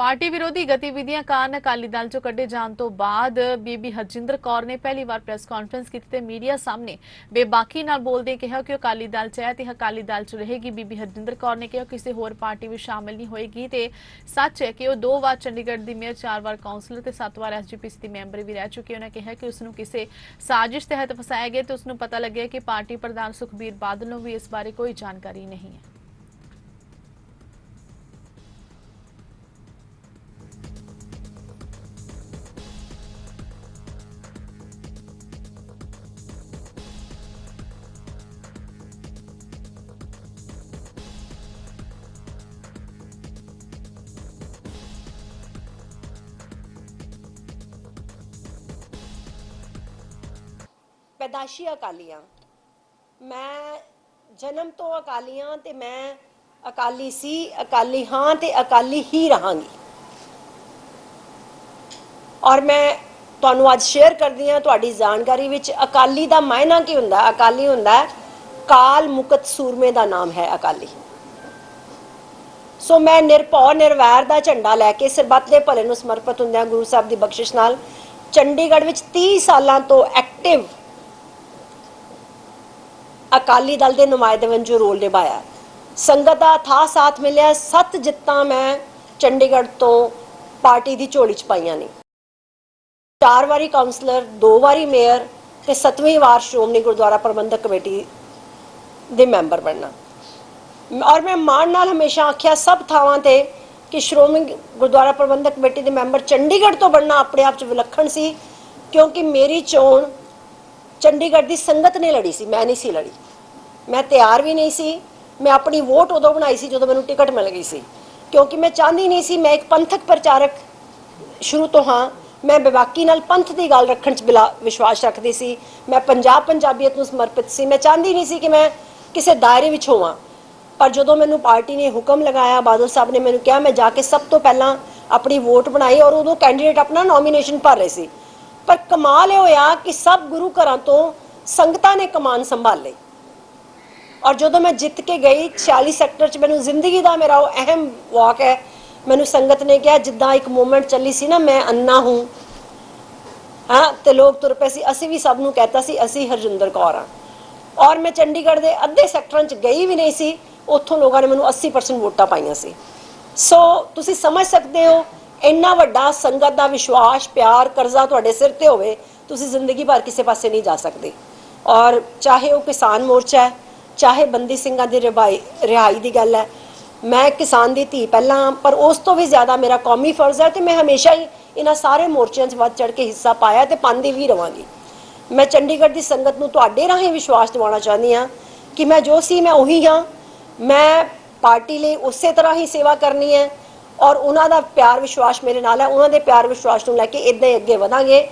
Party ਵਿਰੋਧੀ ਗਤੀਵਿਧੀਆਂ ਕਾਰਨ ਅਕਾਲੀ ਦਲ ਚੋਂ ਕੱਢੇ ਜਾਣ ਤੋਂ ਬਾਅਦ ਬੀਬੀ ਹਰਜਿੰਦਰ ਕੌਰ ਨੇ ਪਹਿਲੀ ਵਾਰ ਪ੍ਰੈਸ ਕਾਨਫਰੰਸ ਕੀਤੀ ਤੇ ਮੀਡੀਆ ਸਾਹਮਣੇ ਬੇਬਾਕੀ ਨਾਲ ਬੋਲਦੇ ਕਿਹਾ ਕਿ ਉਹ ਅਕਾਲੀ ਦਲ ਚ ਹੈ ਤੇ ਅਕਾਲੀ ਦਲ ਚ ਰਹੇਗੀ। ਬੀਬੀ ਹਰਜਿੰਦਰ ਕੌਰ ਨੇ ਕਿਹਾ ਕਿਸੇ ਹੋਰ ਪਾਰਟੀ ਵਿੱਚ ਸ਼ਾਮਲ ਨਹੀਂ ਹੋਏਗੀ ਤੇ ਸੱਚ ਹੈ ਕਿ ਉਹ ਦੋ ਵਾਰ ਚੰਡੀਗੜ੍ਹ ਦੀ ਮੇਅਰ, ਚਾਰ ਵਾਰ ਕਾਉਂਸਲਰ ਤੇ ਸੱਤ ਵਾਰ ਐਸਜੀਪੀਸੀ ਦੀ ਮੈਂਬਰ ਵੀ ਰਹਿ ਚੁੱਕੀ। ਉਹਨਾਂ ਕਿਹਾ ਕਿ ਉਸ ਨੂੰ ਕਿਸੇ ਸਾਜ਼ਿਸ਼ ਤਹਿਤ ਫਸਾਇਆ ਗਿਆ ਤੇ ਉਸ ਨੂੰ ਪਤਾ ਲੱਗਿਆ ਕਿ ਪਾਰਟੀ ਪ੍ਰਧਾਨ ਸੁਖਬੀਰ ਬਾਦਲ ਨੂੰ ਵੀ ਇਸ ਬਾਰੇ ਕੋਈ ਜਾਣਕਾਰੀ ਨਹੀਂ ਹੈ। ਪੈਦਾਸ਼ੀ ਅਕਾਲੀਆਂ। ਮੈਂ ਜਨਮ ਤੋਂ ਅਕਾਲੀਆਂ ਤੇ ਮੈਂ ਅਕਾਲੀ ਸੀ, ਅਕਾਲੀ ਹਾਂ ਤੇ ਅਕਾਲੀ ਹੀ ਰਹਾਂਗੀ। ਔਰ ਮੈਂ ਤੁਹਾਨੂੰ ਅੱਜ ਸ਼ੇਅਰ ਕਰਦੀ ਹਾਂ ਤੁਹਾਡੀ ਜਾਣਕਾਰੀ ਵਿੱਚ ਅਕਾਲੀ ਦਾ ਮਾਇਨਾ ਕੀ ਹੁੰਦਾ ਅਕਾਲੀ ਹੁੰਦਾ ਕਾਲ ਮੁਕਤ ਸੂਰਮੇ ਦਾ ਨਾਮ ਹੈ ਅਕਾਲੀ। ਸੋ ਮੈਂ ਨਿਰਭਉ ਨਿਰਵੈਰ ਦਾ ਝੰਡਾ ਲੈ ਕੇ ਸਰਬੱਤ ਦੇ ਭਲੇ ਨੂੰ ਸਮਰਪਿਤ ਹੁੰਦਿਆਂ ਗੁਰੂ ਸਾਹਿਬ ਦੀ ਬਖਸ਼ਿਸ਼ ਨਾਲ ਚੰਡੀਗੜ੍ਹ ਵਿੱਚ 30 ਸਾਲਾਂ ਤੋਂ ਐਕਟਿਵ ਅਕਾਲੀ ਦਲ ਦੇ ਨੁਮਾਇੰਦੇ ਵਜੋਂ ਰੋਲ ਨਿਭਾਇਆ। ਸੰਗਤ ਦਾ ਥਾ ਸਾਥ ਮਿਲਿਆ। ਸੱਤ ਜਿੱਤਾਂ ਮੈਂ ਚੰਡੀਗੜ੍ਹ ਤੋਂ ਪਾਰਟੀ ਦੀ ਝੋਲੀ ਚ ਪਾਈਆਂ ਨੇ। ਚਾਰ ਵਾਰੀ ਕਾਉਂਸਲਰ ਦੋ ਵਾਰੀ ਮੇਅਰ ਤੇ ਸੱਤਵੀਂ ਵਾਰ ਸ਼੍ਰੋਮਣੀ ਗੁਰਦੁਆਰਾ ਪ੍ਰਬੰਧਕ ਕਮੇਟੀ ਦੇ ਮੈਂਬਰ ਬਣਨਾ। ਔਰ ਮੈਂ ਮਾਣ ਨਾਲ ਹਮੇਸ਼ਾ ਆਖਿਆ, ਸਭ ਥਾਵਾਂ ਤੇ ਕਿ ਸ਼੍ਰੋਮਣੀ ਗੁਰਦੁਆਰਾ ਪ੍ਰਬੰਧਕ ਕਮੇਟੀ ਦੇ ਮੈਂਬਰ ਚੰਡੀਗੜ੍ਹ ਤੋਂ ਬਣਨਾ ਆਪਣੇ ਆਪ 'ਚ ਵਿਲੱਖਣ ਸੀ, ਕਿਉਂਕਿ ਮੇਰੀ ਚੋਣ ਚੰਡੀਗੜ੍ਹ ਦੀ ਸੰਗਤ ਨੇ ਲੜੀ ਸੀ, ਮੈਂ ਨਹੀਂ ਸੀ ਲੜੀ। ਮੈਂ ਤਿਆਰ ਵੀ ਨਹੀਂ ਸੀ, ਮੈਂ ਆਪਣੀ ਵੋਟ ਉਦੋਂ ਬਣਾਈ ਸੀ ਜਦੋਂ ਮੈਨੂੰ ਟਿਕਟ ਮਿਲ ਗਈ ਸੀ। ਕਿਉਂਕਿ ਮੈਂ ਚਾਹੁੰਦੀ ਨਹੀਂ ਸੀ, ਮੈਂ ਇੱਕ ਪੰਥਕ ਪ੍ਰਚਾਰਕ ਸ਼ੁਰੂ ਤੋਂ ਹਾਂ। ਮੈਂ ਬੇਬਾਕੀ ਨਾਲ ਪੰਥ ਦੀ ਗੱਲ ਰੱਖਣ 'ਚ ਬਿਲਾ ਵਿਸ਼ਵਾਸ ਰੱਖਦੀ ਸੀ। ਮੈਂ ਪੰਜਾਬ ਪੰਜਾਬੀਅਤ ਨੂੰ ਸਮਰਪਿਤ ਸੀ। ਮੈਂ ਚਾਹੁੰਦੀ ਨਹੀਂ ਸੀ ਕਿ ਮੈਂ ਕਿਸੇ ਦਾਇਰੇ ਵਿੱਚ ਹੋਵਾਂ। ਪਰ ਜਦੋਂ ਮੈਨੂੰ ਪਾਰਟੀ ਨੇ ਹੁਕਮ ਲਗਾਇਆ, ਬਾਦਲ ਸਾਹਿਬ ਨੇ ਮੈਨੂੰ ਕਿਹਾ, ਮੈਂ ਜਾ ਕੇ ਸਭ ਤੋਂ ਪਹਿਲਾਂ ਆਪਣੀ ਵੋਟ ਬਣਾਈ ਔਰ ਉਦੋਂ ਕੈਂਡੀਡੇਟ ਆਪਣਾ ਨੋਮੀਨੇਸ਼ਨ ਭਰ ਰਹੇ ਸੀ। ਪਰ ਕਮਾਲ ਇਹ ਹੋਇਆ ਕਿ ਸਭ ਗੁਰੂ ਘਰਾਂ ਤੋਂ ਸੰਗਤਾਂ ਨੇ ਕਮਾਨ ਸੰਭਾਲ। ਲਈ ਔਰ ਜਦੋਂ ਮੈਂ ਜਿੱਤ ਕੇ ਗਈ 46 ਸੈਕਟਰ 'ਚ ਮੈਨੂੰ ਜ਼ਿੰਦਗੀ ਦਾ ਮੇਰਾ ਉਹ ਅਹਿਮ ਵਾਕ ਹੈ। ਮੈਨੂੰ ਸੰਗਤ ਨੇ ਕਿਹਾ, ਜਿੱਦਾਂ ਇੱਕ ਮੂਵਮੈਂਟ ਚੱਲੀ ਸੀ ਨਾ, ਮੈਂ ਅੰਨਾ ਹੂੰ। ਹਾਂ, ਤੇ ਲੋਕ ਤੁਰ ਪਏ ਸੀ। ਅਸੀਂ ਵੀ ਸਭ ਨੂੰ ਕਹਿਤਾ ਸੀ, ਅਸੀਂ ਹਰਜਿੰਦਰ ਕੌਰ ਆ ਔਰ ਮੈਂ ਚੰਡੀਗੜ੍ਹ ਦੇ ਅੱਧੇ ਸੈਕਟਰਾਂ 'ਚ ਗਈ ਵੀ ਨਹੀਂ ਸੀ, ਉੱਥੋਂ ਲੋਕਾਂ ਨੇ ਮੈਨੂੰ 80% ਵੋਟਾਂ ਪਾਈਆਂ ਸੀ। ਸੋ ਤੁਸੀਂ ਸਮਝ ਸਕਦੇ ਹੋ ਇੰਨਾ ਵੱਡਾ ਸੰਗਤ ਦਾ ਵਿਸ਼ਵਾਸ, ਪਿਆਰ, ਕਰਜ਼ਾ ਤੁਹਾਡੇ ਸਿਰ ਤੇ ਹੋਵੇ, ਤੁਸੀਂ ਜ਼ਿੰਦਗੀ ਭਰ ਕਿਸੇ ਪਾਸੇ ਨਹੀਂ ਜਾ ਸਕਦੇ। ਔਰ ਚਾਹੇ ਉਹ ਕਿਸਾਨ ਮੋਰਚਾ ਹੈ, ਚਾਹੇ ਬੰਦੀ ਸਿੰਘਾਂ ਦੀ ਰਿਹਾਈ ਰਿਹਾਈ ਦੀ ਗੱਲ ਹੈ, ਮੈਂ ਕਿਸਾਨ ਦੀ ਧੀ ਪਹਿਲਾਂ, ਪਰ ਉਸ ਤੋਂ ਵੀ ਜ਼ਿਆਦਾ ਮੇਰਾ ਕੌਮੀ ਫਰਜ਼ ਹੈ ਤੇ ਮੈਂ ਹਮੇਸ਼ਾ ਹੀ ਇਹਨਾਂ ਸਾਰੇ ਮੋਰਚਿਆਂ 'ਚ ਵੱਧ ਚੜ ਕੇ ਹਿੱਸਾ ਪਾਇਆ ਤੇ ਪਾਉਂਦੀ ਵੀ ਰਵਾਂਗੀ। ਮੈਂ ਚੰਡੀਗੜ੍ਹ ਦੀ ਸੰਗਤ ਨੂੰ ਤੁਹਾਡੇ ਰਾਹੀਂ ਵਿਸ਼ਵਾਸ ਦਿਵਾਉਣਾ ਚਾਹੁੰਦੀ ਹਾਂ ਕਿ ਮੈਂ ਜੋ ਸੀ ਮੈਂ ਉਹੀ ਹਾਂ। ਮੈਂ ਪਾਰਟੀ ਲਈ ਉਸੇ ਤਰ੍ਹਾਂ ਹੀ ਸੇਵਾ ਕਰਨੀ ਹੈ। ਔਰ ਉਹਨਾਂ ਦਾ ਪਿਆਰ ਵਿਸ਼ਵਾਸ ਮੇਰੇ ਨਾਲ ਹੈ, ਉਹਨਾਂ ਦੇ ਪਿਆਰ ਵਿਸ਼ਵਾਸ ਨੂੰ ਲੈ ਕੇ ਇਦਾਂ ਹੀ ਅੱਗੇ ਵਧਾਂਗੇ।